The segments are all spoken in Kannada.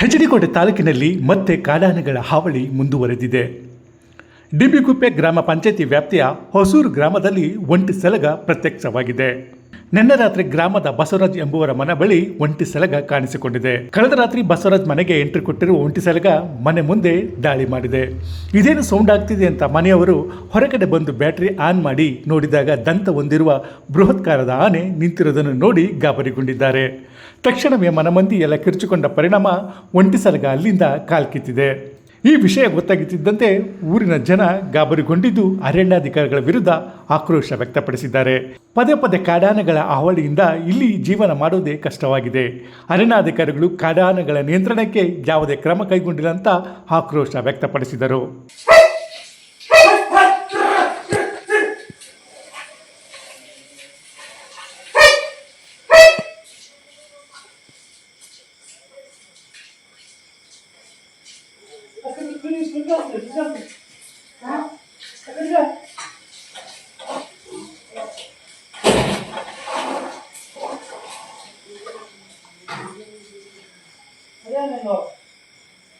ಹೆಚ್ಡಿಕೋಟೆ ತಾಲೂಕಿನಲ್ಲಿ ಮತ್ತೆ ಕಾಡಾನೆಗಳ ಹಾವಳಿ ಮುಂದುವರೆದಿದೆ. ಡಿಬಿಗುಪ್ಪೆ ಗ್ರಾಮ ಪಂಚಾಯತಿ ವ್ಯಾಪ್ತಿಯ ಹೊಸೂರು ಗ್ರಾಮದಲ್ಲಿ ಒಂಟಿ ಸಲಗ ಪ್ರತ್ಯಕ್ಷವಾಗಿದೆ. ನಿನ್ನೆ ರಾತ್ರಿ ಗ್ರಾಮದ ಬಸವರಾಜ್ ಎಂಬುವರ ಮನೆ ಬಳಿ ಒಂಟಿ ಸಲಗ ಕಾಣಿಸಿಕೊಂಡಿದೆ. ಕಳೆದ ರಾತ್ರಿ ಬಸವರಾಜ್ ಮನೆಗೆ ಎಂಟ್ರಿ ಕೊಟ್ಟಿರುವ ಒಂಟಿ ಸಲಗ ಮನೆ ಮುಂದೆ ದಾಳಿ ಮಾಡಿದೆ. ಇದೇನು ಸೌಂಡ್ ಆಗ್ತಿದೆ ಅಂತ ಮನೆಯವರು ಹೊರಗಡೆ ಬಂದು ಬ್ಯಾಟರಿ ಆನ್ ಮಾಡಿ ನೋಡಿದಾಗ ದಂತ ಹೊಂದಿರುವ ಬೃಹತ್ಕಾರದ ಆನೆ ನಿಂತಿರುವುದನ್ನು ನೋಡಿ ಗಾಬರಿಗೊಂಡಿದ್ದಾರೆ. ತಕ್ಷಣವೇ ಮನಮಂದಿ ಎಲ್ಲ ಕಿರುಚಿಕೊಂಡ ಪರಿಣಾಮ ಒಂಟಿ ಸಲಗ ಅಲ್ಲಿಂದ ಕಾಲ್ಕಿತ್ತಿದೆ. ಈ ವಿಷಯ ಗೊತ್ತಾಗುತ್ತಿದ್ದಂತೆ ಊರಿನ ಜನ ಗಾಬರಿಗೊಂಡಿದ್ದು ಅರಣ್ಯಾಧಿಕಾರಿಗಳ ವಿರುದ್ಧ ಆಕ್ರೋಶ ವ್ಯಕ್ತಪಡಿಸಿದ್ದಾರೆ. ಪದೇ ಪದೇ ಕಾಡಾನೆಗಳ ಹಾವಳಿಯಿಂದ ಇಲ್ಲಿ ಜೀವನ ಮಾಡುವುದೇ ಕಷ್ಟವಾಗಿದೆ. ಅರಣ್ಯಾಧಿಕಾರಿಗಳು ಕಾಡಾನೆಗಳ ನಿಯಂತ್ರಣಕ್ಕೆ ಯಾವುದೇ ಕ್ರಮ ಕೈಗೊಂಡಿಲ್ಲ ಅಂತ ಆಕ್ರೋಶ ವ್ಯಕ್ತಪಡಿಸಿದರು.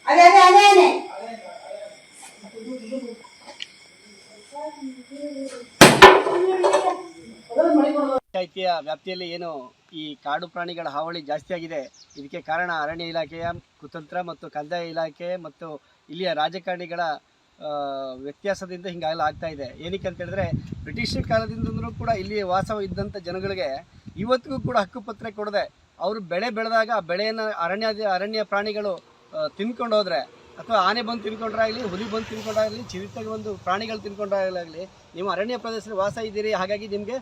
ಅದೇ ಅದೇ ಅದೇ ಅದೇ ಪಂಚಾಯಿತಿಯ ವ್ಯಾಪ್ತಿಯಲ್ಲಿ ಏನು ಈ ಕಾಡು ಪ್ರಾಣಿಗಳ ಹಾವಳಿ ಜಾಸ್ತಿಯಾಗಿದೆ ಇದಕ್ಕೆ ಕಾರಣ ಅರಣ್ಯ ಇಲಾಖೆಯ ಕುತಂತ್ರ ಮತ್ತು ಕಂದಾಯ ಇಲಾಖೆ ಮತ್ತು ಇಲ್ಲಿಯ ರಾಜಕಾರಣಿಗಳ ವ್ಯತ್ಯಾಸದಿಂದ ಹಿಂಗೆಲ್ಲ ಆಗ್ತಾ ಇದೆ. ಏನಕ್ಕೆ ಅಂತ ಹೇಳಿದ್ರೆ ಬ್ರಿಟಿಷ್ ಕಾಲದಿಂದಲೂ ಕೂಡ ಇಲ್ಲಿ ವಾಸ ಇದ್ದಂಥ ಜನಗಳಿಗೆ ಇವತ್ತಿಗೂ ಕೂಡ ಹಕ್ಕುಪತ್ರ ಕೊಡದೆ ಅವರು ಬೆಳೆ ಬೆಳೆದಾಗ ಆ ಬೆಳೆಯನ್ನು ಅರಣ್ಯ ಅರಣ್ಯ ಪ್ರಾಣಿಗಳು ತಿನ್ಕೊಂಡು ಹೋದ್ರೆ ಅಥವಾ ಆನೆ ಬಂದು ತಿನ್ಕೊಂಡ್ರಾಗಲಿ, ಹುಲಿ ಬಂದು ತಿನ್ಕೊಂಡಾಗಲಿ ಚಿರತೆಗೆ ಒಂದು ಪ್ರಾಣಿಗಳು ತಿನ್ಕೊಂಡ್ರಾಗಲಿ ನೀವು ಅರಣ್ಯ ಪ್ರದೇಶದಲ್ಲಿ ವಾಸ ಇದ್ದೀರಿ, ಹಾಗಾಗಿ ನಿಮಗೆ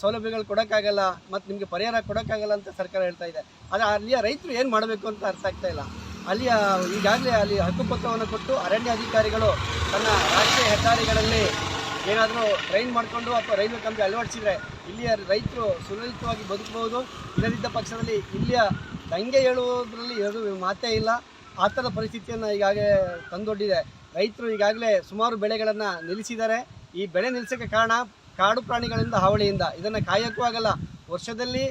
ಸೌಲಭ್ಯಗಳು ಕೊಡೋಕ್ಕಾಗಲ್ಲ ಮತ್ತು ನಿಮಗೆ ಪರಿಹಾರ ಕೊಡೋಕ್ಕಾಗಲ್ಲ ಅಂತ ಸರ್ಕಾರ ಹೇಳ್ತಾ ಇದೆ. ಆದರೆ ಅಲ್ಲಿಯ ರೈತರು ಏನು ಮಾಡಬೇಕು ಅಂತ ಅರ್ಥ ಆಗ್ತಾ ಇಲ್ಲ. ಅಲ್ಲಿಯ, ಈಗಾಗಲೇ ಅಲ್ಲಿ ಹಕ್ಕುಪತ್ರವನ್ನು ಕೊಟ್ಟು ಅರಣ್ಯ ಅಧಿಕಾರಿಗಳು ತನ್ನ ರಾಷ್ಟ್ರೀಯ ಹೆದ್ದಾರಿಗಳಲ್ಲಿ ಏನಾದರೂ ಟ್ರೈನ್ ಮಾಡಿಕೊಂಡು ಅಥವಾ ರೈಲ್ವೆ ಕಂಪನಿ ಅಳವಡಿಸಿದರೆ ಇಲ್ಲಿಯ ರೈತರು ಸುಲಲಿತವಾಗಿ ಬದುಕಬಹುದು ಇಲ್ಲದಿದ್ದ ಪಕ್ಷದಲ್ಲಿ ಇಲ್ಲಿಯ ದಂಗೆ ಹೇಳುವುದರಲ್ಲಿ ಅದು ಮಾತೇ ಇಲ್ಲ. ಆ ಥರ ಪರಿಸ್ಥಿತಿಯನ್ನು ಈಗಾಗಲೇ ತಂದೊಡ್ಡಿದೆ. ರೈತರು ಈಗಾಗಲೇ ಸುಮಾರು ಬೆಳೆಗಳನ್ನು ನಿಲ್ಲಿಸಿದ್ದಾರೆ. ಈ ಬೆಳೆ ನಿಲ್ಲಿಸೋಕ್ಕೆ ಕಾರಣ ಕಾಡು ಪ್ರಾಣಿಗಳಿಂದ ಹಾವಳಿಯಿಂದ ಇದನ್ನು ಕಾಯೋಕ್ಕೂ ಆಗಲ್ಲ. ವರ್ಷದಲ್ಲಿ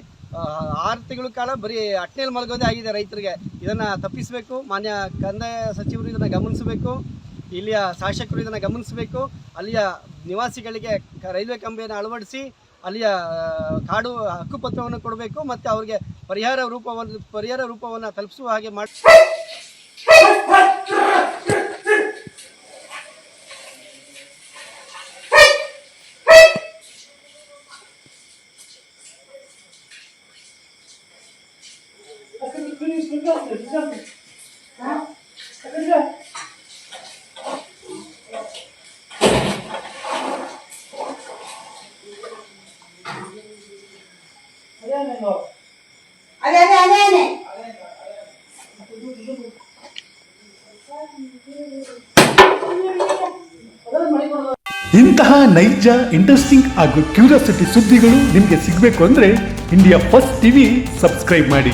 ಆರು ತಿಂಗಳ ಕಾಲ ಬರೀ ಅಟ್ನೇಲಿ ಮಲಗೋದೇ ಆಗಿದೆ ರೈತರಿಗೆ. ಇದನ್ನು ತಪ್ಪಿಸಬೇಕು, ಮಾನ್ಯ ಕಂದಾಯ ಸಚಿವರು ಇದನ್ನು ಗಮನಿಸಬೇಕು, ಇಲ್ಲಿಯ ಶಾಸಕರು ಇದನ್ನು ಗಮನಿಸಬೇಕು, ಅಲ್ಲಿಯ ನಿವಾಸಿಗಳಿಗೆ ರೈಲ್ವೆ ಕಂಬಿಯನ್ನು ಅಳವಡಿಸಿ, ಅಲ್ಲಿಯ ಕಾಡು ಹಕ್ಕುಪತ್ರವನ್ನು ಕೊಡಬೇಕು, ಮತ್ತು ಅವರಿಗೆ ಪರಿಹಾರ ರೂಪವನ್ನು ಪರಿಹಾರ ರೂಪವನ್ನು ತಲುಪಿಸುವ ಹಾಗೆ ಮಾಡಿ ಇಂತಹ ನೈಜ ಇಂಟ್ರೆಸ್ಟಿಂಗ್ ಹಾಗೂ ಕ್ಯೂರಿಯಾಸಿಟಿ ಸುದ್ದಿಗಳು ನಿಮಗೆ ಸಿಗಬೇಕು ಅಂದರೆ ಇಂಡಿಯಾ ಫಸ್ಟ್ ಟಿವಿ ಸಬ್ಸ್ಕ್ರೈಬ್ ಮಾಡಿ.